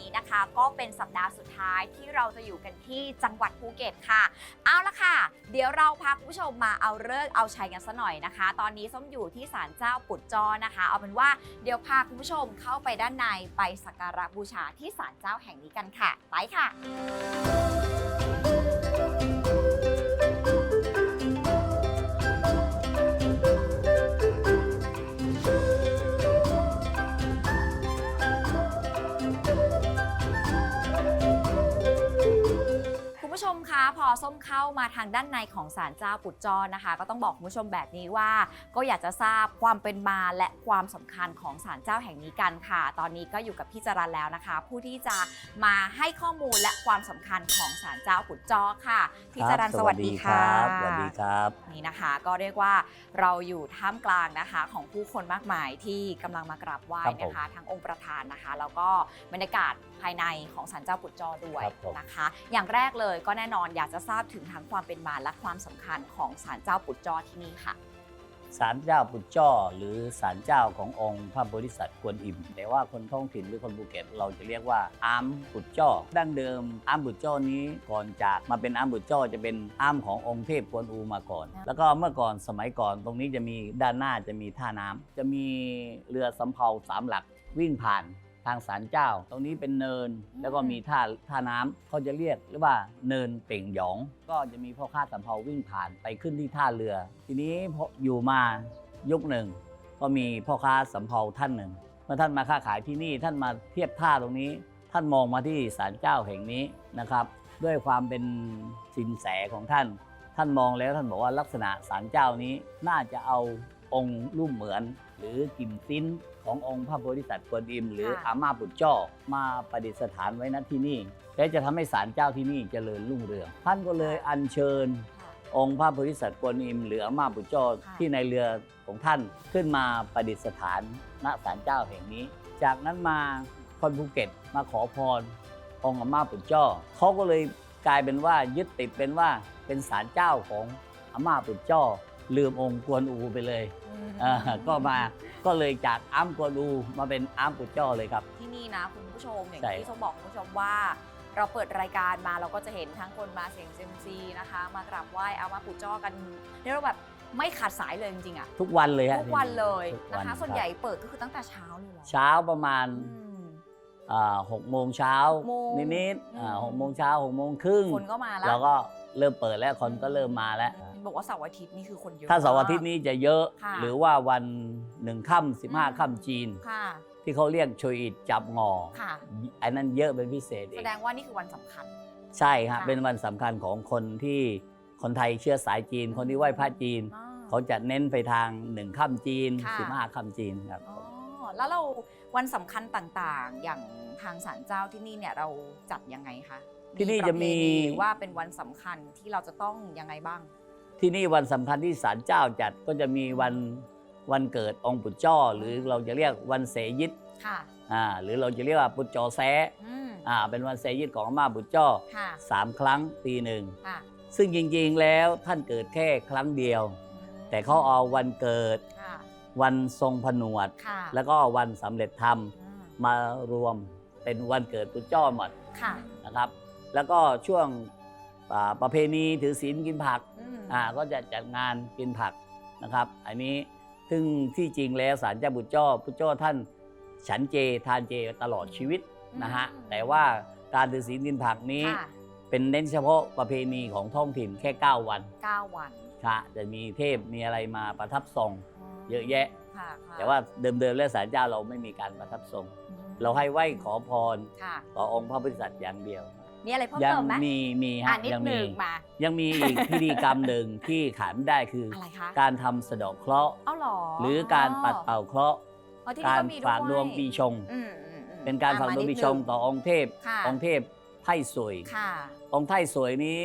นี้นะคะ ก็เป็นสัปดาห์สุดท้ายที่เราจะอยู่กันที่จังหวัดภูเก็ตค่ะ เอาละค่ะ เดี๋ยวเราพาคุณผู้ชมมาเอาเลิกเอาชัยกันซะหน่อยนะคะ ตอนนี้ส้มอยู่ที่ศาลเจ้าปุดจอนะคะ เอาเป็นว่าเดี๋ยวพาคุณผู้ชมเข้าไปด้านในไปสักการะบูชาที่ศาลเจ้าแห่งนี้กันค่ะ ไปค่ะ พอส้มเข้ามาทางด้านในของศาลเจ้าปุดจอนะคะ ก็ต้องบอกคุณผู้ชมแบบนี้ว่า ก็อยากจะทราบความเป็นมาและความสำคัญของศาลเจ้าแห่งนี้กันค่ะ ตอนนี้ก็อยู่กับพี่จรันแล้วนะคะ ผู้ที่จะมาให้ข้อมูลและความสำคัญของศาลเจ้าปุดจอค่ะพี่จรันครับสวัสดีค่ะสวัสดีครับ นี่นะคะก็เรียกว่าเราอยู่ท่ามกลางนะคะของผู้คนมากมายที่กำลังมากราบไหว้ครับผมนะคะทั้งองค์ประธานนะคะ แล้วก็บรรยากาศภายในของศาลเจ้าปุดจอด้วยครับผมนะคะ อย่างแรกเลยก็แน่นอนอยากจะทราบถึงทั้งความเป็นมาและความสำคัญของศาลเจ้าปุดจอที่นี่ค่ะศาลเจ้าปุจจ้อหรือศาลเจ้าขององค์พระโพธิสัตว์กวนอิม แต่ว่าคนท้องถิ่นหรือคนภูเก็ตเราจะเรียกว่าอามปุจจ้อดั้งเดิมอามปุจจ้อนี้ก่อนจากมาเป็นอามปุจจ้อจะเป็นอามขององค์เทพกวนอูมาก่อนครับแล้วก็เมื่อก่อนสมัยก่อนตรงนี้จะมีด้านหน้าจะมีท่าน้ำจะมีเรือสำเภาสามหลักวิ่งผ่าน ทางศาลเจ้า ตรงนี้เป็นเนินแล้วก็มีท่าท่าน้ำเขาจะเรียกหรือว่าเนินเป่งหยอง ก็จะมีพ่อค้าสำเภาวิ่งผ่านไปขึ้นที่ท่าเรือ ทีนี้พออยู่มายุคหนึ่ง ก็มีพ่อค้าสำเภาท่านหนึ่งเมื่อท่านมาค้าขายที่นี่ท่านมาเทียบท่าตรงนี้ ท่านมองมาที่ศาลเจ้าแห่งนี้นะครับ ด้วยความเป็นสินแสของท่าน ท่านมองแล้วท่านบอกว่าลักษณะศาลเจ้านี้น่าจะเอาองค์รูปเหมือน หรือกิมซิ้น ขององค์พระโพธิสัตว์กวนอิม หรือค่ะอาม่าปุจจ้อมาประดิษฐานไว้ณที่นี่ และจะทำให้ศาลเจ้าที่นี่เจริญรุ่งเรือง ท่านก็เลยอัญเชิญ องค์พระโพธิสัตว์กวนอิม หรืออาม่าปุจจ้อค่ะที่ในเรือของท่านขึ้นมาประดิษฐานณศาลเจ้าแห่งนี้ จากนั้นมาคนภูเก็ตมาขอพรองค์อาม่าปุจจ้อเขาก็เลยกลายเป็นว่ายึดติดเป็นว่าเป็นศาลเจ้าของอาม่าปุจจ้อลืมองค์กวนอูไปเลย อืมอ่าก็มาก็เลยจากอ้ํกวนอูมาเป็นอ้ํปุจจ้อเลยครับ ที่นี่นะคุณผู้ชมอย่างใช่ที่ส้มบอกคุณผู้ชมว่า เราเปิดรายการมาเราก็จะเห็นทั้งคนมาเสียงเซยมซีนะคะ มากราบไหว้เอามาปุจจ้อกันเรียกว่าแบบไม่ขาดสายเลยจริงๆอะทุกวันเลยฮะทุกวันเลยทุกนะคะรับส่วนใหญ่เปิดก็คือตั้งแต่เช้าเลยเหรอเช้าประมาณอืม อ่าหกโมงเช้าหกโมงนิดๆอ่าอืม หกโมงเช้าหกโมงครึ่งคนก็มาแล้ว เราก็เริ่มเปิดแล้วคนก็เริ่มมาแล้ว บอกว่าเสาร์อาทิตย์นี่คือคนเยอะถ้าเสาร์อาทิตย์นี้จะเยอะ ค่ะ หรือว่าวันหนึ่งค่ำสิบห้าอืมค่ำจีน ค่ะที่เขาเรียกโชยอิดจับงอค่ะ อันนั้นเยอะเป็นพิเศษเอแสง ดงว่านี่คือวันสำคัญ ใช่ครับค่ะ เป็นวันสำคัญของคนที่คนไทยเชื้อสายจีน คนที่ไหว้พระจีน อ่า เขาจะเน้นไปทางหนึ่งค่ำจีนค่ะ สิบห้าค่ำจีนครับอ๋อแล้วเราวันสำคัญต่างๆ อย่างทางศาลเจ้าที่นี่เนี่ยเราจัดยังไงคะที่นี่จะมี ประเพณีหรือว่าเป็นวันสำคัญที่เราจะต้องยังไงบ้าง ที่นี่วันสำคัญที่ศาลเจ้าจัดก็จะมีวันวันเกิดองค์ปุจจ้อหรือเราจะเรียกวันเสยิดค่ะอ่าหรือเราจะเรียกว่าปุจจอแซะอืมอ่าเป็นวันเสยิดของอาม่าปุจจ้อค่ะสามครั้งปีหนึ่ง ค่ะซึ่งจริงๆแล้วท่านเกิดแค่ครั้งเดียว แต่เขาเอาวันเกิด ค่ะวันทรงผนวด ค่ะแล้วก็วันสำเร็จธรรมอืมมารวมเป็นวันเกิดปุจจ้อหมดค่ะนะครับ แล้วก็ช่วง อ่าประเพณีถือศีลกินผักอืมอ่าก็จะจัดงานกินผักนะครับ อันนี้ซึ่งที่จริงแล้วสารเจ้าบุตรจ้อพุทธเจ้าท่านฉันเจทานเจตลอดชีวิตนะฮะแต่ว่าการถือศีลกินผักนี้ ค่ะเป็นเน้นเฉพาะประเพณีของท้องถิ่นแค่ 9 วันเก้าวันค่ะจะมีเทพมีอะไรมาประทับทรง เยอะแยะ ค่ะค่ะแต่ว่าเดิมๆแล้วสารเจ้าเราไม่มีการประทับทรง อืมเราให้ไหว้ขอพรค่ะ ต่อองค์พระบริษัทอย่างเดียว มีอะไรเพิ่มยัเติมไหมมีมีอ่าฮะนิดยังหมีนึ่งมา ยังมีอีกพิธีกรรมหนึ่งที่ขาดไม่ได้คือออะไรคะการทำสะเดาะเคราะห์ เอ้าเหรอหรือการปัดเป่าเคราะห์ อ๋อที่นี่การมีฝากดวงปีชง อืมอืมอืมเป็นการอะฝากดวงปีชงมานิดนึ ต่อองค์เทพ ค่ะ องค์เทพไท่สวย ค่ะองค์ไท่สวยนี้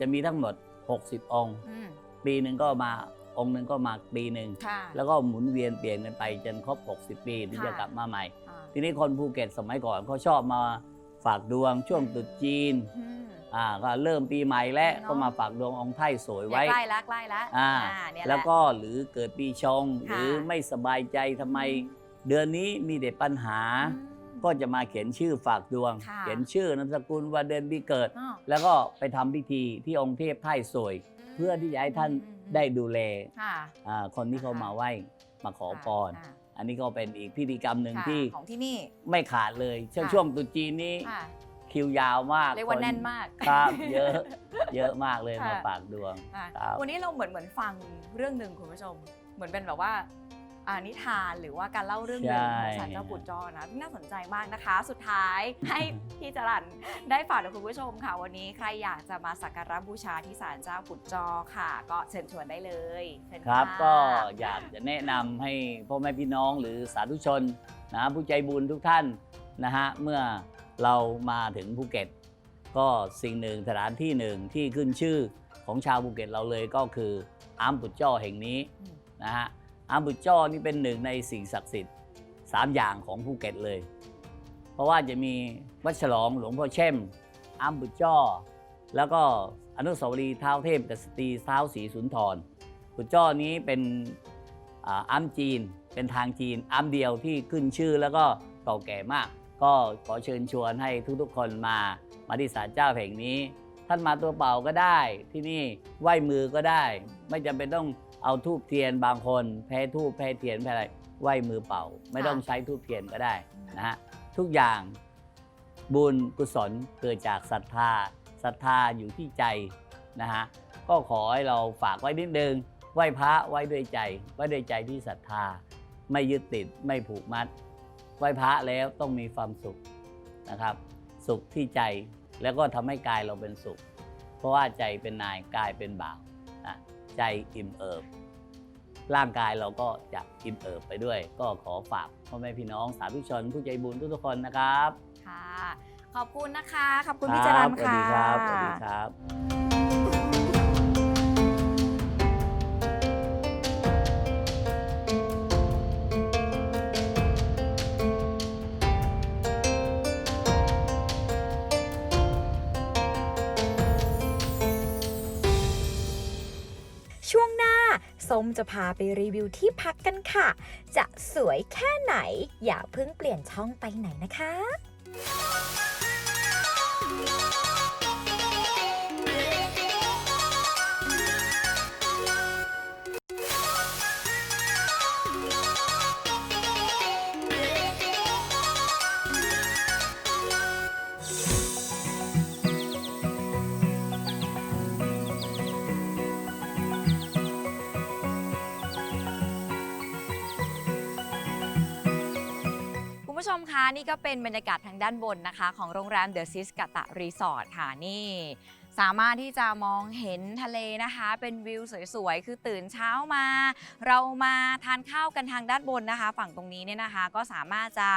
จะมีทั้งหมด 60 องค์ อืมปีหนึ่งก็มาองค์หนึ่งก็มาปีหนึ่งค่ะ แล้วก็หมุนเวียนเปลี่ยนกันไปจนครบ 60 ปีถึงค่ะ จะกลับมาใหม่ อ่า ทีนี้คนภูเก็ตสมัยก่อนเขาชอบมา ฝากดวงช่วงตรุษจีนอืม อ่าก็เริ่มปีใหม่แล้วเนอะ ก็มาฝากดวงองค์ไท่สวยเนี่ยไว้ ใกล้แล้วใกล้แล้วอ่าเนี่ยหะแล้วก็หรือเกิดปีชงหค่ะรือไม่สบายใจทำไม เดือนนี้มีแต่ปัญหา ก็จะมาเขียนชื่อฝากดวง ค่ะ เขียนชื่อนามสกุลวันเดือนปีเกิดอ้อแล้วก็ไปทำพิธีที่องค์เทพไทยสวย เพื่อที่จะให้ท่านอืมได้ดูแลค่ะอ่าคนที่เขามาไหว้มาขอพรค่ะ อันนี้ก็เป็นอีกพิธีกรรมหนึ่งค่ะที่ของที่นี่ ไม่ขาดเลยช่วงค่ะ ช่วงตรุษจีนนี้ค่ะคิวยาวมากเรียกว่าคแน่นมากครับเยอะเยอะมากเลยค่ะมาฝากดวง ค่ะครับ วันนี้เราเหมือนเหมือนฟังเรื่องหนึ่งคุณผู้ชม เหมือนเป็นแบบว่าอ่า นิทานหรือว่าการเล่าเรื่องหนึ่งของศาลเจ้าปู่จอนะที่น่าสนใจมากนะคะ สุดท้ายให้พี่จรันได้ฝากถึงคุณผู้ชมค่ะ วันนี้ใครอยากจะมาสักการะบูชาที่ศาลเจ้าปู่จอค่ะ ก็เชิญชวนได้เลยเชิญครับะก็อยากจะแนะนำให้พ่อแม่พี่น้องหรือสาธุชนนะผู้ใจบุญทุกท่านนะฮะเมื่อเรามาถึงภูเก็ต ก็สิ่งหนึ่งสถานที่หนึ่งที่ขึ้นชื่อของชาวภูเก็ตเราเลยก็คืออามปุจจ้อแห่งนี้อืมนะฮะ อามปุจจ้อนี่เป็นหนึ่งในสิ่งศักดิ์สิทธิ์สามอย่างของภูเก็ตเลย เพราะว่าจะมีวัดฉลองหลวงพ่อเช่มอามปุจจ้อ แล้วก็อนุสาวรีย์เท้าเทพกษัตรีเท้าศรีสุนทรปุจจ้อนี้เป็นอัมจีน เป็นทางจีนอัมเดียวที่ขึ้นชื่อแล้วก็เก่าแก่มาก ก็ขอเชิญชวนให้ทุกๆคนมามาที่ศาลเจ้าแห่งนี้ ท่านมาตัวเปล่าก็ได้ที่นี่ไหว้มือก็ได้ ไม่จำเป็นต้อง เอาทูบเทียนบางคน แพ้ทูบแพ้เทียนแพ้อะไรไหว้มือเปล่า ไม่ต้องใช้ทูบเทียนก็ได้นะฮะทุกอย่างบุญกุศลเกิดจากศรัทธาศรัทธาอยู่ที่ใจนะฮะก็ขอให้เราฝากไว้นิดนึงไหว้พระไว้ด้วยใจไว้ด้วยใจที่ศรัทธา ไม่ยึดติดไม่ผูกมัดไหว้พระแล้วต้องมีความสุขนะครับ สุขที่ใจแล้วก็ทำให้กายเราเป็นสุข เพราะว่าใจเป็นนายกายเป็นบ่าวนะ ใจอิ่มเอิบ ร่างกายเราก็จะอิ่มเอิบไปด้วย ก็ขอฝากพ่อแม่พี่น้องสาธุชนผู้ใจบุญทุกๆคนนะครับ ค่ะ ขอบคุณนะคะ ขอบคุณพี่จรันสวัสค่ะดีครับ สวัสดีครับ ส้มจะพาไปรีวิวที่พักกันค่ะ จะสวยแค่ไหน อย่าเพิ่งเปลี่ยนช่องไปไหนนะคะ นี่ก็เป็นบรรยากาศทางด้านบนนะคะ ของโรงแรมเดอะซิสกาตะรีสอร์ทค่ะนี่ สามารถที่จะมองเห็นทะเลนะคะ เป็นวิวสวยๆ คือตื่นเช้ามา เรามาทานข้าวกันทางด้านบนนะคะ ฝั่งตรงนี้เนี่ยนะคะ ก็สามารถจะ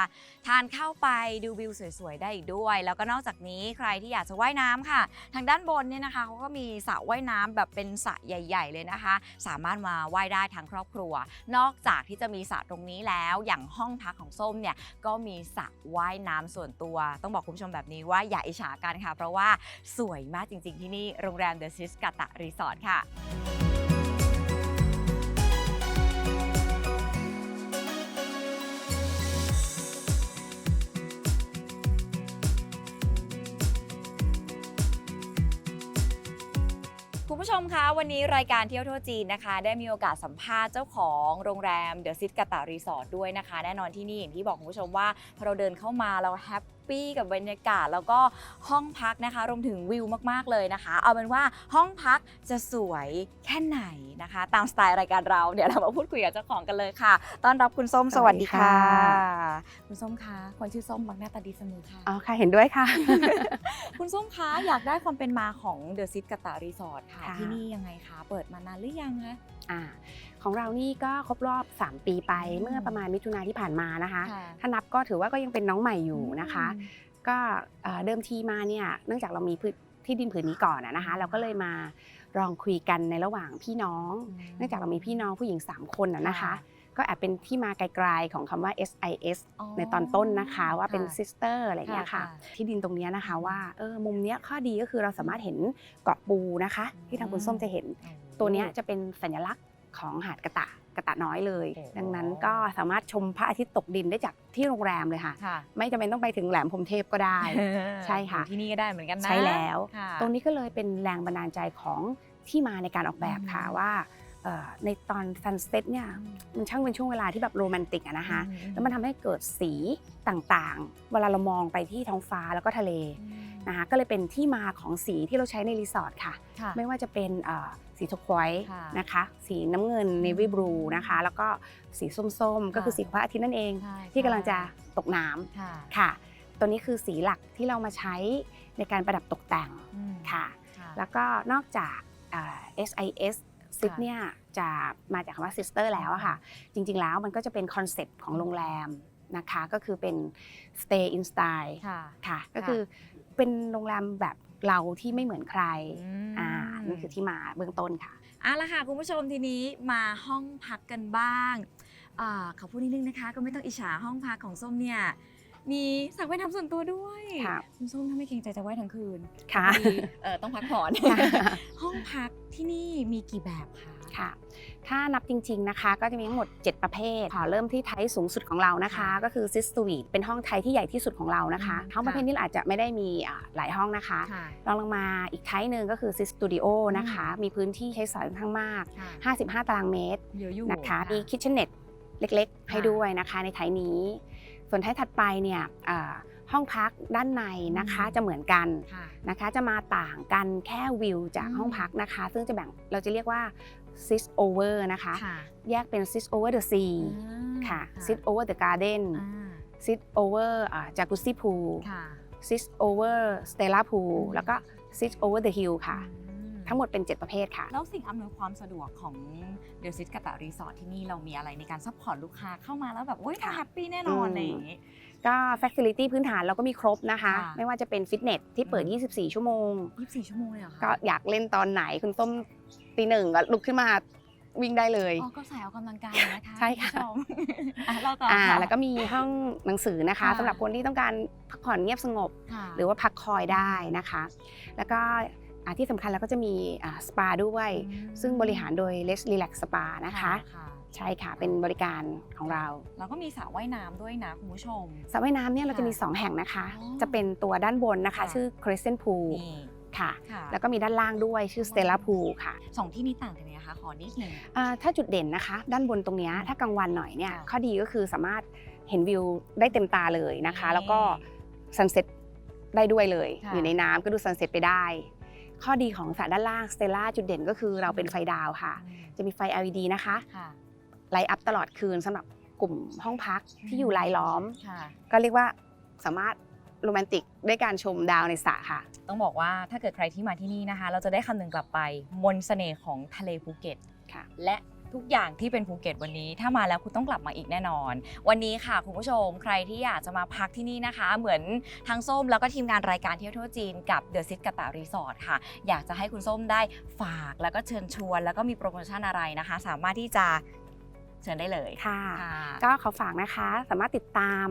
ทานข้าวไปดูวิวสวยๆ ได้อีกด้วย แล้วก็นอกจากนี้ใครที่อยากจะว่ายน้ำค่ะ ทางด้านบนเนี่ยนะคะเขาก็มีสระว่ายน้ำแบบเป็นสระใหญ่ ๆ เลยนะคะ สามารถมาว่ายได้ทั้งครอบครัว นอกจากที่จะมีสระตรงนี้แล้วอย่างห้องพักของส้มเนี่ยก็มีสระว่ายน้ำส่วนตัว ต้องบอกคุณผู้ชมแบบนี้ว่าอย่าอิจฉากันค่ะ เพราะว่าสวยมากจริงๆที่นี่โรงแรมเดอะซิสกาตะรีสอร์ทค่ะคุณผู้ชมคะวันนี้รายการเที่ยวทั่วจีนนะคะ ได้มีโอกาสสัมภาษณ์เจ้าของโรงแรมเดอะซิตกาตารีสอร์ทด้วยนะคะ แน่นอนที่นี่อย่างที่บอกคุณผู้ชมว่าพอเราเดินเข้ามาเราแฮป ปี้กับบรรยากาศ แล้วก็ห้องพักนะคะรวมถึงวิวมากๆเลยนะคะ เอาเป็นว่าห้องพักจะสวยแค่ไหนนะคะ ตามสไตล์รายการเราเดี๋ยวเรามาพูดคุยกับเจ้าของกันเลยค่ะ ต้อนรับคุณส้มสวัสดีค่ะสวัสดีค่ะคุณส้มคะคนชื่อส้มบางหน้าตาดีเสมอค่ะอ๋อค่ะเห็นด้วยค่ะ คุณส้มคะอยากได้ความเป็นมาของเดอะซิตกาตารีสอร์ทค่ะค่ะที่นี่ยังไงคะเปิดมานานหรือยังคะอ่า ของเรานี่ก็ครบรอบ 3 ปีไปอืมเมื่อประมาณมิถุนาที่ผ่านมานะคะค่ะถ้านับก็ถือว่าก็ยังเป็นน้องใหม่อยู่นะคะอืมก็เอ่อเดิมทีมาเนี่ยเนื่องจากเรามีพื้นที่ดินผืนนี้ก่อนอะนะคะ เราก็เลยมาลองคุยกันในระหว่างพี่น้อง เนื่องจากเรามีพี่น้องผู้หญิง 3 คนอะนะคะก็แอบเป็นที่มาไกลๆของคำว่า SIS ในตอนต้นนะคะว่าเป็นค่ะ sister อะไรอย่างเงี้ยค่ะ ที่ดินตรงเนี้ยนะคะว่าเออมุมเนี้ยข้อดีก็คือเราสามารถเห็นเกาะปูนะคะ ที่ทางคุณส้มจะเห็นตัวเนี้ยจะเป็นสัญลักษณ์ ของหาดกระตะกระตะน้อยเลยโอ้ดังนั้นก็สามารถชมพระอาทิตย์ตกดินได้จากที่โรงแรมเลยค่ะค่ะไม่จำเป็นต้องไปถึงแหลมพรหมเทพก็ได้ ใช่ค่ะอยู่ที่นี่ก็ได้เหมือนกันนะใช่แล้วค่ะตรงนี้ก็เลยเป็นแรงบันดาลใจของที่มาในการออกแบบค่ะอืมว่าเอ่อในตอนซันเซ็ตเนี่ยมันช่างเป็นช่วงเวลาที่แบบโรแมนติกอะนะคะอืมแล้วมันทำให้เกิดสีต่างๆ เวลาเรามองไปที่ท้องฟ้าแล้วก็ทะเล นะคะก็เลยเป็นที่มาของสีที่เราใช้ในรีสอร์ทค่ะค่ะไม่ว่าจะเป็นเอ่อสีทควอยค่ะนะคะ สีน้ำเงิน navy blue นะคะ แล้วก็สีส้มๆ ก็คือสีของพระอาทิตย์นั่นเองใช่ที่กำลังจะตกน้ค่ะำค่ะ ตัวนี้คือสีหลักที่เรามาใช้ในการประดับตกแต่งอืมค่ะค่ะ แล้วก็นอกจากเอ่อ SIS ซิปเนี่ยจะมาจากคำว่า sister แล้วอะค่ะ จริงๆแล้วมันก็จะเป็นคอนเซ็ปต์ของโรงแรมนะคะก็คือเป็น stay in style ค่ะค่ะก็คือ เป็นโรงแรมแบบเราที่ไม่เหมือนใครมอ่านี่คือที่มาเบื้องต้นค่ะเอาละค่ะคุณผู้ชมทีนี้มาห้องพักกันบ้างอ่าขอพูดนิดนึงนะคะ ก็ไม่ต้องอิจฉาห้องพักของส้มเนี่ยมีสระว่ายน้ำส่วนตัวด้วยค่ะคุณส้มถ้าไม่เกรงใจจะว่ายทั้งคืนค่ะพอดีเออต้องพักผ่อนค่ะห้องพักที่นี่มีกี่แบบคะ ค่ะ ถ้านับจริงๆนะคะก็จะมีทั้งหมด 7 ประเภทขอเริ่มที่ไทยสูงสุดของเรานะคะ ก็คือซิสตูวีเป็นห้องไทยที่ใหญ่ที่สุดของเรานะคะอืมห้องประเภทค่ะนี้อาจจะไม่ได้มีอ่าหลายห้องนะคะค่ะรองลงมาอีกไทยหนึ่งก็คือซิสตูดิโอนะคะ มีพื้นที่ใช้สอยค่อนข้างมากค่ะ55 ตารางเมตรเยอะอยู่นะคะมีคิทเช่นเน็ตเล็กๆ ให้ค่ะด้วยนะคะในไทยนี้ ส่วนไทยถัดไปเนี่ยอ่าห้องพักด้านในนะคะอืมจะเหมือนกันค่ะนะคะ จะมาต่างกันแค่วิวจากอืมห้องพักนะคะ ซึ่งจะแบ่งเราจะเรียกว่า sit over นะคะค่ะแยกเป็น sit over the sea อ่าค่ะ sit over the garden อ่า sit over อ่า jacuzzi pool ค่ะ sit over stella pool อืมแล้วก็ sit over the hill ค่ะอืมทั้งหมดเป็น 7 ประเภทค่ะ แล้วสิ่งอำนวยความสะดวกของเดอะซิตกาตารีสอร์ทที่นี่เรามีอะไรในการซัพพอร์ตลูกค้าเข้ามาแล้วแบบ โอ้ยเราค่ะแฮปปี้แน่นอนอืมอะไรอย่างงี้ก็ facility พื้นฐานเราก็มีครบนะคะค่ะไม่ว่าจะเป็นฟิตเนสที่เปิดอืม24 ชั่วโมง 24 ชั่วโมงเลยเหรอคะก็อยากเล่นตอนไหนคุณส้ม ตีหนึ่งก็ลุกขึ้นมาวิ่งได้เลย อ๋อก็สายออกกำลังกายนะคะใช่ค่ะ ณผู้ชมอะเราต่ออ่าค่ะ แล้วก็มีห้องหนังสือนะคะค่ะ สำหรับคนที่ต้องการพักผ่อนเงียบสงบ ค่ะหรือว่าพักคอยได้นะคะ แล้วก็อ่าที่สำคัญแล้วก็จะมีสปาด้วย อืมซึ่งบริหารโดย Les Relax Spa นะคะค่ะใช่ค่ะ เป็นบริการของเราแล้วก็มีสระว่ายน้ำด้วยนะคุณผู้ชม สระว่ายน้ำเนี่ยเราจะค่ะมี 2 แห่งนะคะ อ๋อจะเป็นตัวด้านบนนะคะ ค่ะ ชื่อ Crescent Pool นี่ ค่ะ ค่ะ แล้วก็มีด้านล่างด้วยชื่อ Stella Pool ค่ะสองที่นี้ต่างกันยังไงคะขอนิดหนึ่ง อ่าถ้าจุดเด่นนะคะ ด้านบนตรงเนี้ยถ้ากลางวันหน่อยเนี่ยค่ะข้อดีก็คือสามารถเห็นวิวได้เต็มตาเลยนะคะ แล้วก็ซันเซ็ตได้ด้วยเลย ค่ะ อยู่ในน้ำก็ดูซันเซ็ตไปได้ ข้อดีของสระด้านล่าง Stella จุดเด่นก็คือเราเป็นไฟดาวค่ะอืมจะมีไฟ LED นะคะค่ะไลท์อัพตลอดคืนสำหรับกลุ่มห้องพักที่อยู่รายล้อม ค่ะ ก็เรียกว่าสามารถ โรแมนติกด้วยการชมดาวในสระค่ะ ต้องบอกว่าถ้าเกิดใครที่มาที่นี่นะคะ เราจะได้คำนึงกลับไปมนต์เสน่ห์ของทะเลภูเก็ตค่ะ และทุกอย่างที่เป็นภูเก็ตวันนี้ ถ้ามาแล้วคุณต้องกลับมาอีกแน่นอน วันนี้ค่ะคุณผู้ชมใครที่อยากจะมาพักที่นี่นะคะ เหมือนทางส้มแล้วก็ทีมงานรายการเที่ยวทั่วจีนกับเดอะซิตกาตารีสอร์ทค่ะ อยากจะให้คุณส้มได้ฝากแล้วก็เชิญชวน แล้วก็มีโปรโมชั่นอะไรนะคะ สามารถที่จะ เชิญได้เลยค่ะค่ะก็ขอฝากนะคะสามารถติดตาม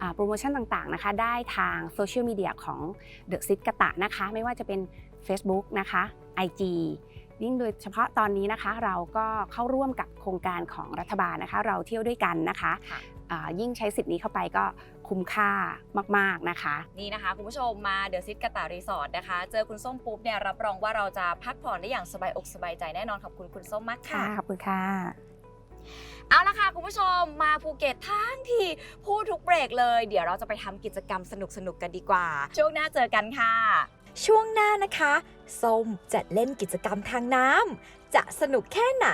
อ่าโปรโมชั่นต่างๆนะคะ ได้ทางโซเชียลมีเดียของ The Sit กะตะนะคะ ไม่ว่าจะเป็น Facebook นะคะ IG ยิ่งโดยเฉพาะตอนนี้นะคะเราก็เข้าร่วมกับโครงการของรัฐบาลนะคะ เราเที่ยวด้วยกันนะคะค่ะอ่ายิ่งใช้สิทธิ์นี้เข้าไปก็คุ้มค่ามาก ๆ นะคะ นี่นะคะ คุณผู้ชมมาเดอะซิตกาตารีสอร์ทนะคะ เจอคุณส้มปุ๊บเนี่ยรับรองว่าเราจะพักผ่อนได้อย่างสบายอกสบายใจแน่นอนขอบคุณคุณส้มมากค่ะค่ะขอบคุณค่ะ เอาละค่ะ คุณผู้ชมมาภูเก็ตทั้งทีพูดทุกเบรกเลย เดี๋ยวเราจะไปทำกิจกรรมสนุกๆกันดีกว่า ช่วงหน้าเจอกันค่ะ ช่วงหน้านะคะส้มจะเล่นกิจกรรมทางน้ำจะสนุกแค่ไหน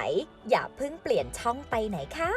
อย่าเพิ่งเปลี่ยนช่องไปไหนค่ะ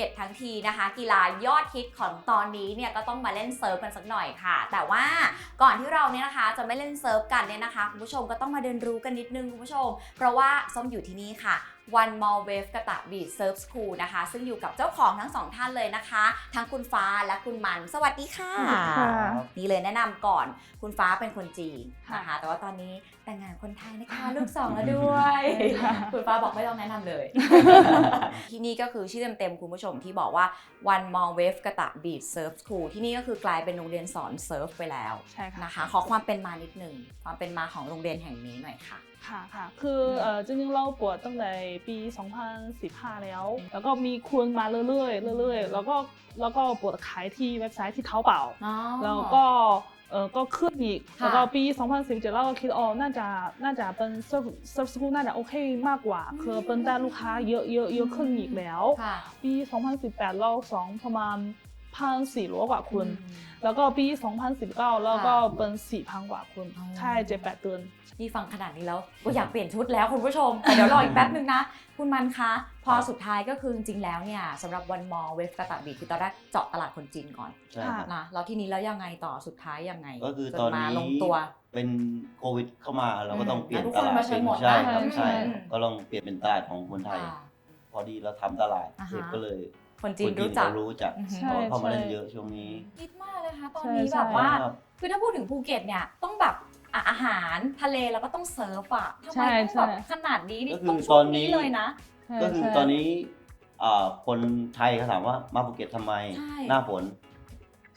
ก็ตทั้งทีนะคะ กีฬายอดฮิตของตอนนี้เนี่ยก็ต้องมาเล่นเซิร์ฟกันสักหน่อยค่ะ แต่ว่าก่อนที่เราเนี่ยนะคะจะไม่เล่นเซิร์ฟกันเนี่ยนะคะคุณผู้ชมก็ต้องมาเรียนรู้กันนิดนึงคุณผู้ชม เพราะว่าส้มอยู่ที่นี่ค่ะ One More Wave กระตะบีดเซิร์ฟสคูลนะคะ ซึ่งอยู่กับเจ้าของทั้งสองท่านเลยนะคะ ทั้งคุณฟ้าและคุณมัน สวัสดีค่ะสวัสดีค่ะนี่เลยแนะนำก่อนคุณฟ้าเป็นคนจีนค่ะนะคะ แต่ว่าตอนนี้แต่งงานคนไทยนะคะลูกสองแล้วด้วยค่ะคุณฟ้าบอกไม่ต้องแนะนำเลย ที่นี่ก็คือชื่อเต็มๆ คุณผู้ชมที่บอกว่า One More Wave กระตะบีดเซิร์ฟสคูลที่นี่ก็คือกลายเป็นโรงเรียนสอนเซิร์ฟไปแล้วใช่ค่ะ นะคะ ขอความเป็นมานิดหนึ่งความเป็นมาของโรงเรียนแห่งนี้หน่อยค่ะ ค่ะค่ะคือเอ่อจริงๆเราเปิดตั้งแต่ปี 2015 แล้ว แล้วก็มีคนมาเรื่อยๆเรื่อยๆแล้วก็แล้วก็เปิดขายที่เว็บไซต์ที่เท้าเป่าแล้วก็เออก็ขึ้นอีกค่ะแล้วก็ปี 2017เราก็คิดอ๋อน่าจะน่าจะเป็นเซิร์ฟเซิร์ฟสกูลน่าจะโอเคมากกว่าคือเป็นได้ลูกค้าเยอะเยอะเยอะขึ้นอีกแล้ว ค่ะ ปี 2018 เราสองประมาณ พันสี่ร้อยกว่าคน แล้วก็ปี 2019 แล้วก็เป็น 4,000 กว่าคนอ๋อใช่เจ็ดแปดเดือนนี่ฟังขนาดนี้แล้วก็อยากเปลี่ยนชุดแล้วคุณผู้ชมแต่เดี๋ยวรออีกแป๊บนึงนะ คุณมันคะ พอสุดท้ายก็คือจริงๆแล้วเนี่ยสำหรับวันมอเวฟกระตะบีคือตอนแรกเจาะตลาดคนจีนก่อนใช่ครับ นะแล้วทีนี้แล้วยังไงต่อสุดท้ายยังไงก็คือจตอนมานี้ลงตัว เป็นโควิดเข้ามาเราก็ต้องเปลี่ยนแล้วทุกตคนลาดมาใช้เป็นหมดใช่ครับนะใช่ อืม ก็ลองเปลี่ยนเป็นตลาดของคนไทย ค่ะ พอดีเราทำตลาดอ่าฮะ เสร็จก็เลย คนจีนคนรู้จักเขารู้จักอือฮึใช่เขาเข้ามาเล่นใช่เยอะช่วงนี้คิดมากเลยค่ะตอนใช่นี้ใช่ แบบว่า ครับคือถ้าพูดถึงภูเก็ตเนี่ยต้องแบบอะอาหารทะเลแล้วก็ต้องเซิร์ฟอะทำไมใช่ต้องแบบใช่ขนาดนี้นี่ก็คือต้องช่วงตอนนี้นี้เลยนะใช่ก็คือใช่ตอนนี้อ่าคนไทยเขาถามว่ามาภูเก็ตทำไมใช่ หน้าฝน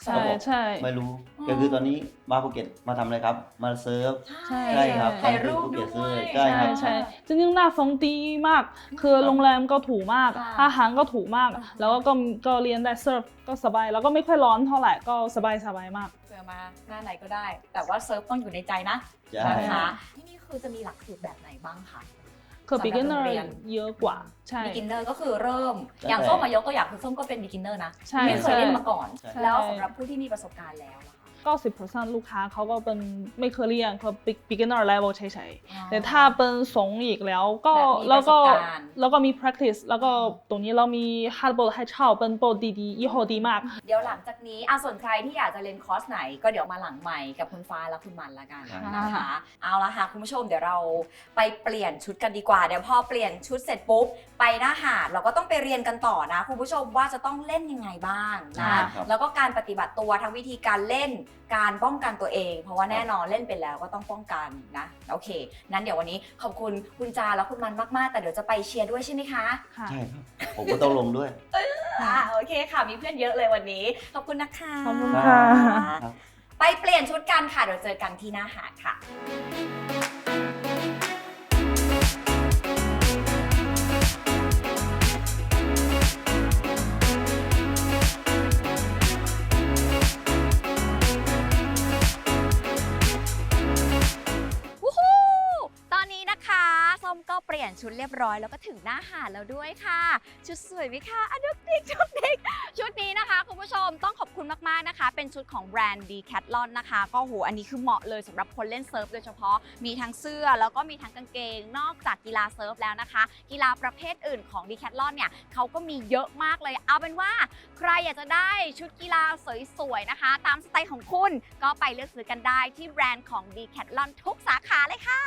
ใช่ใช่ ไม่รู้อ๋อก็คือตอนนี้มาภูเก็ตมาทำอะไรครับ มาเซิร์ฟ ใช่ ใช่ครับถ่ายรูปภูเก็ด้ตวยใช่ครัใช่บใช่จริงๆหน้าฟงดีมาก คือโรงแรมก็ถูกมาก ค่ะอาหารก็ถูกมากอ่าแล้วก็ก็เรียนได้เซิร์ฟก็สบาย แล้วก็ไม่ค่อยร้อนเท่าไหร่ก็สบายสบายมาก เจอมาหน้าไหนก็ได้ แต่ว่าเซิร์ฟต้องอยู่ในใจนะใช่ นะคะที่นี่คือจะมีหลักสูตรแบบไหนบ้างคะ คือสำหรับ beginner โรงเรียนเยอะกว่าใช่ beginner ก็คือเริ่มใช่อย่างส้มมายกตัวอย่างคือส้มก็เป็น beginner นะใช่ไม่เคยใช่เล่นมาก่อนใช่แล้วสำหรับผู้ที่มีประสบการณ์แล้วล่ะคะ 90%ลูกค้าเขาก็เป็นไม่เคยเรียนคือ beginner level เฉยๆอ๋อแต่ถ้าเป็นสงอีกแล้วก็แบบมีแล้วก็ประสบการณ์แล้วก็มี practice แล้วก็ตรงนี้เรามี hard board ให้เช่าเป็น board ดีๆยี่ห้อดีมาก เดี๋ยวหลังจากนี้อะส่วนใครที่อยากจะเรียนคอร์สไหน ก็เดี๋ยวมาหลังใหม่กับคุณฟ้าและคุณมันละกันครับนะคะเอาละค่ะคุณผู้ชมเดี๋ยวเราไปเปลี่ยนชุดกันดีกว่าเดี๋ยวพอเปลี่ยนชุดเสร็จปุ๊บไปหน้าหาดเราก็ต้องไปเรียนกันต่อนะ คุณผู้ชมว่าจะต้องเล่นยังไงบ้างนะครับแล้วก็การปฏิบัติตัวทั้งวิธีการเล่นการป้องกันตัวเอง เพราะว่าแน่นอนเล่นเป็นแล้วก็ต้องป้องกันนะโอเค นั้นเดี๋ยววันนี้ขอบคุณคุณจาและคุณมันมากๆ แต่เดี๋ยวจะไปเชียร์ด้วยใช่ไหมคะค่ะ ใช่ครับ ผมก็ต้องลงด้วย อ่าโอเคค่ะมีเพื่อนเยอะเลยวันนี้ขอบคุณนะคะขอบคุณคค่ะรับไปเปลี่ยนชุดกันค่ะเดี๋ยวเจอกันที่หน้าหาดค่ะ ปลี่ยนชุดเรียบร้อยแล้วก็ถึงหน้าหาดแล้วด้วยค่ะ ชุดสวยไหมคะอะดุกดิกดุกดิกชุดนี้นะคะคุณผู้ชมต้องขอบคุณมากๆนะคะ เป็นชุดของแบรนด์ Decathlon นะคะ ก็โหอันนี้คือเหมาะเลยสำหรับคนเล่นเซิร์ฟโดยเฉพาะมีทั้งเสื้อแล้วก็มีทั้งกางเกง นอกจากกีฬาเซิร์ฟแล้วนะคะ กีฬาประเภทอื่นของ Decathlon เนี่ยเขาก็มีเยอะมากเลย เอาเป็นว่าใครอยากจะได้ชุดกีฬาสวยๆนะคะ ตามสไตล์ของคุณก็ไปเลือกซื้อกันได้ที่แบรนด์ของ Decathlon ทุกสาขาเลยค่ะ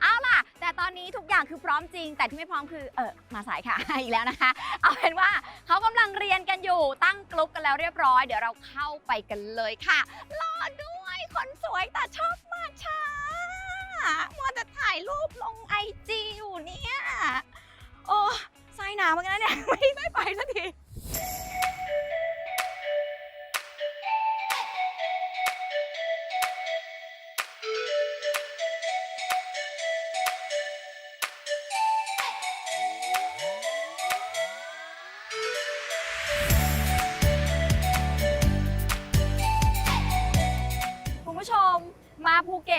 เอาล่ะ แต่ตอนนี้ทุกอย่างคือพร้อมจริง แต่ที่ไม่พร้อมคือเออมาสายค่ะ อีกแล้วนะคะ เอาเป็นว่าเขากำลังเรียนกันอยู่ตั้งกลุ่มกันแล้วเรียบร้อยเดี๋ยวเราเข้าไปกันเลยค่ะรอด้วยคนสวยแต่ชอบมาช้ามัวแต่ถ่ายรูปลงไอจีอยู่เนี่ยโอ้ไส้หนาวเหมือนกันนะเนี่ยไม่ได้ไปสักที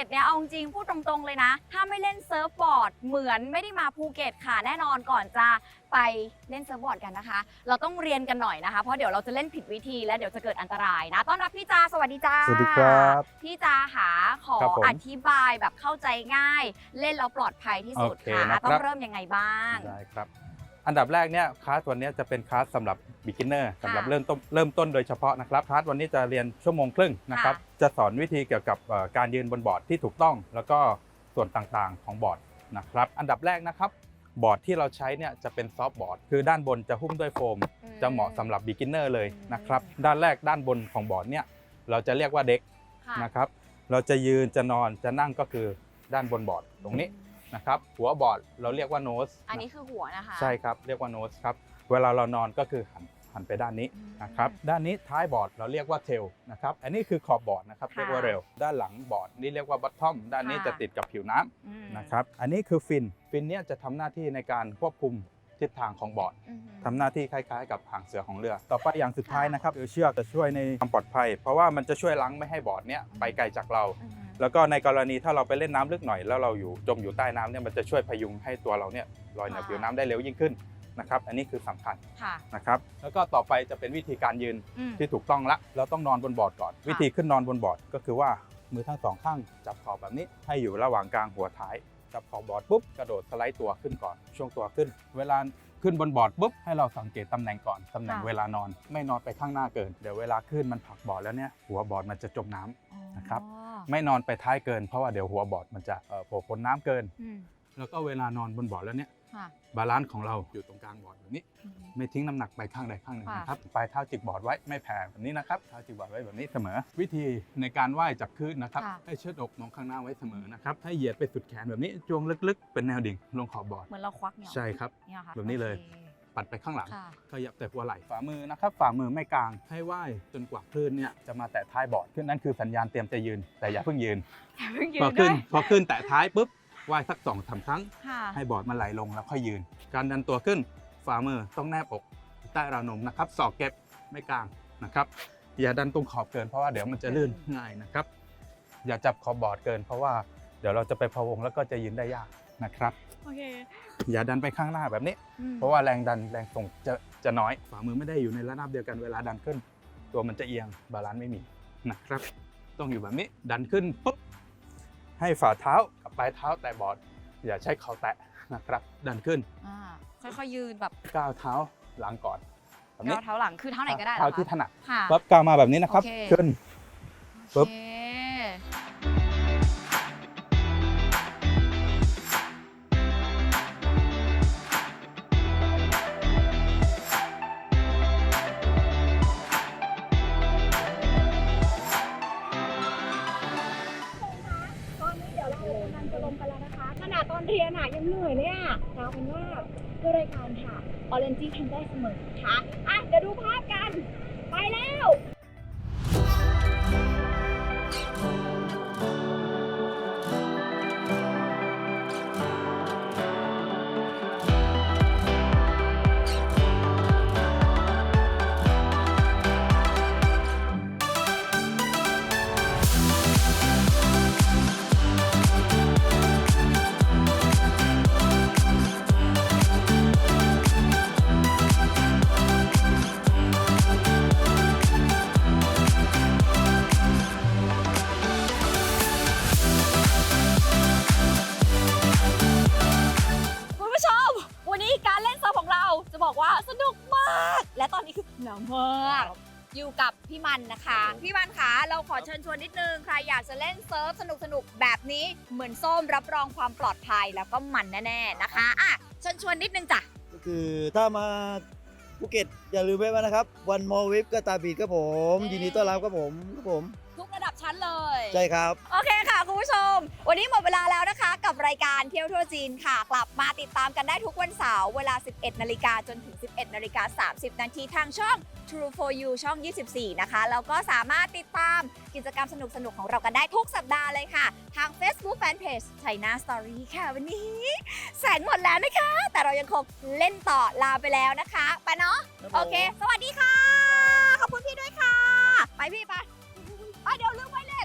ตเนี่ยเอาจริงๆพูดตรงๆเลยนะ ถ้าไม่เล่นเซิร์ฟบอร์ดเหมือนไม่ได้มาภูเก็ตค่ะแน่นอนก่อนจะไปเล่นเซิร์ฟบอร์ดกันนะคะ เราต้องเรียนกันหน่อยนะคะ เพราะเดี๋ยวเราจะเล่นผิดวิธีและเดี๋ยวจะเกิดอันตรายนะ ต้อนรับพี่จาสวัสดีจ้าสวัสดีครับพี่จาหาขอครับผมอธิบายแบบเข้าใจง่าย เล่นแล้วปลอดภัยที่สุดโอเคค่ะนะครับ ต้องเริ่มยังไงบ้าง ได้ครับ อันดับแรกเนี่ยคลาสวันนี้จะเป็นคลาสสำหรับ beginner สำหรับค่ะเริ่มต้นเริ่มต้นโดยเฉพาะนะครับคลาสวันนี้จะเรียนชั่วโมงครึ่งนะครับค่ะจะสอนวิธีเกี่ยวกับเอ่อการยืนบนบอร์ดที่ถูกต้อง แล้วก็ส่วนต่างๆของบอร์ดนะครับอันดับแรกนะครับบอร์ดที่เราใช้เนี่ยจะเป็นซอฟต์บอร์ดคือด้านบนจะหุ้มด้วยโฟม จะเหมาะสำหรับ beginner เลยนะครับด้านแรกด้านบนของบอร์ดเนี่ยเราจะเรียกว่าเด็กค่ะนะครับเราจะยืนจะนอนจะนั่งก็คือด้านบนบอร์ดตรงนี้ นะครับหัวบอร์ดเราเรียกว่าโนสอันนี้คือหัวนะคะ ใช่ครับเรียกว่าโนสครับเวลาเรานอนก็คือหันหันไปด้านนี้นะครับด้านนี้ท้ายบอร์ดเราเรียกว่าเทลนะครับอันนี้คือขอบบอร์ดนะครับค่ะเรียกว่าเร็วด้านหลังบอร์ดนี่เรียกว่าบัตทอมด้านนี้ค่ะจะติดกับผิวน้ำอืมนะครับอันนี้คือฟินฟินเนี่ยจะทำหน้าที่ในการควบคุม ทิศทางของบอร์ดอืมทำหน้าที่คล้ายๆ กับหางเสือของเรือ ต่อไปอย่างสุดท้ายนะครับคือเชือกจะช่วยในความปลอดภัย เพราะว่ามันจะช่วยล้างไม่ให้บอร์ดเนี่ยไปไกลจากเรา อืมแล้วก็ในกรณีถ้าเราไปเล่นน้ำลึกหน่อยแล้วเราอยู่จมอยู่ใต้น้ำเนี่ยมันจะช่วยพยุงให้ตัวเราเนี่ยลอยเหนือผิวน้ำได้เร็วยิ่งขึ้นนะครับ อันนี้คือสำคัญค่ะนะครับ แล้วก็ต่อไปจะเป็นวิธีการยืนอืม ที่ถูกต้องละเราต้องนอนบนบอร์ดก่อน วิธีขึ้นนอนบนบอร์ดก็คือว่ามือทั้งสองข้างจับขอบแบบนี้ให้อยู่ระหว่างกลางหัวท้าย จับขอบบอร์ดปุ๊บกระโดดสไลด์ตัวขึ้นก่อน ช่วงตัวขึ้น เวลาขึ้นบนบอร์ดปุ๊บให้เราสังเกตตำแหน่งก่อนตำแหน่งค่ะเวลานอน ไม่นอนไปข้างหน้าเกิน เดี๋ยวเวลาขึ้นมันผลักบอร์ดแล้วเนี่ยหัวบอร์ดมันจะจมน้ำ นะครับอ๋อไม่นอนไปท้ายเกินเพราะว่าเดี๋ยวหัวบอร์ดมันจะเอ่อโผล่พ้นน้ำเกินอืมแล้วก็เวลานอนบนบอร์ดแล้วเนี่ยค่ะ บาลานซ์ของเราอยู่ตรงกลางบอร์ดแบบนี้อืมไม่ทิ้งน้ำหนักไปข้างใดข้างหนึ่งค่ะนะครับปลายเท้าจิกบอร์ดไว้ไม่แผ่แบบนี้นะครับเท้าจิกบอร์ดไว้แบบนี้เสมอ วิธีในการว่ายจากคลื่นนะครับค่ะให้เชิดอกมองข้างหน้าไว้เสมอนะครับ ให้เหยียดไปสุดแขนแบบนี้จวงลึกๆ เป็นแนวดิ่งลงขอบบอร์ดเหมือนเราควักเนี่ยเหรอใช่ครับเนี่ยค่ะแบบนี้เลยโอคปัดไปข้างหลังค่ะขยับแต่หัวไหล่ฝ่ามือนะครับฝ่ามือไม่กลางให้ว่ายจนกว่าคลื่นเนี่ยจะมาแตะท้ายบอร์ดขึ้นนั่นคือสัญญาณเตรียมจะยืนแต่อย่าเพิ่งยืนอย่าเพิ่งยืพอนด้ขึ้วนยพอขึ้นแตะท้ายปุ๊บ ว่ายสักสองสามครั้งค่ะให้บอร์ดมันไหลลงแล้วค่อยยืน การดันตัวขึ้นฝ่ามือต้องแนบอกใต้ราวนมนะครับศอกเก็บไม่กลางนะครับ อย่าดันตรงขอบเกินเพราะว่าเดี๋ยวมันจะลื่นง่ายนะครับ อย่าจับขอบบอร์ดเกิน เพราะว่าเดี๋ยวเราจะไปพะวงแล้วก็จะยืนได้ยากนะครับโอเคอย่าดันไปข้างหน้าแบบนี้อืมเพราะว่าแรงดันแรงส่งจะจะน้อยฝ่ามือไม่ได้อยู่ในระนาบเดียวกันเวลาดันขึ้น ตัวมันจะเอียงบาลานซ์ไม่มีนะครับ ต้องอยู่แบบนี้ดันขึ้นปุ๊บ ให้ฝ่าเท้ากับปลายเท้าแตะบอร์ดอย่าใช้เข่าแตะนะครับดันขึ้นอ่าค่อยๆยืนแบบก้าวเท้าหลังก่อนแบบนี้ก้าวเท้าหลังคือเท้าไหนก็ได้หรอเท้าคะที่ถนัดค่ะปั๊บก้าวมาแบบนี้นะครับโอเคขึ้นปุ๊บ กับพี่มันนะคะ พี่มันคะเราขอเชิญชวนนิดนึงใครอยากจะเล่นเซิร์ฟสนุกสนุกๆแบบนี้เหมือนส้มรับรองความปลอดภัยแล้วก็มันแน่ๆนะคะอะเชิญชวนนิดนึงจ้ะก็คือถ้ามาภูเก็ตอย่าลืมแวะมานะครับ วันมอวิฟก็ตาบีดครับผมเย้ยินดีต้อนรับครับผมครับผม ทุกระดับชั้นเลย ใช่ครับ โอเคค่ะ คุณผู้ชม วันนี้หมดเวลาแล้วนะคะ กับรายการเที่ยวทั่วจีนค่ะ กลับมาติดตามกันได้ทุกวันเสาร์เวลา 11 นาฬิกาจนถึง 11 นาฬิกา 30 นาทีทางช่อง True for You ช่อง 24 นะคะ แล้วก็สามารถติดตามกิจกรรมสนุกๆของเรากันได้ทุกสัปดาห์เลยค่ะ ทาง Facebook Fanpage China Story ค่ะวันนี้ แสงหมดแล้วนะคะ แต่เรายังคงเล่นต่อลาไปแล้วนะคะ ไปเนาะ ครับผม โอเค สวัสดีค่ะ ขอบคุณพี่ด้วยค่ะ ไปพี่ไป ไปเดี๋ยวลืมไว้เลย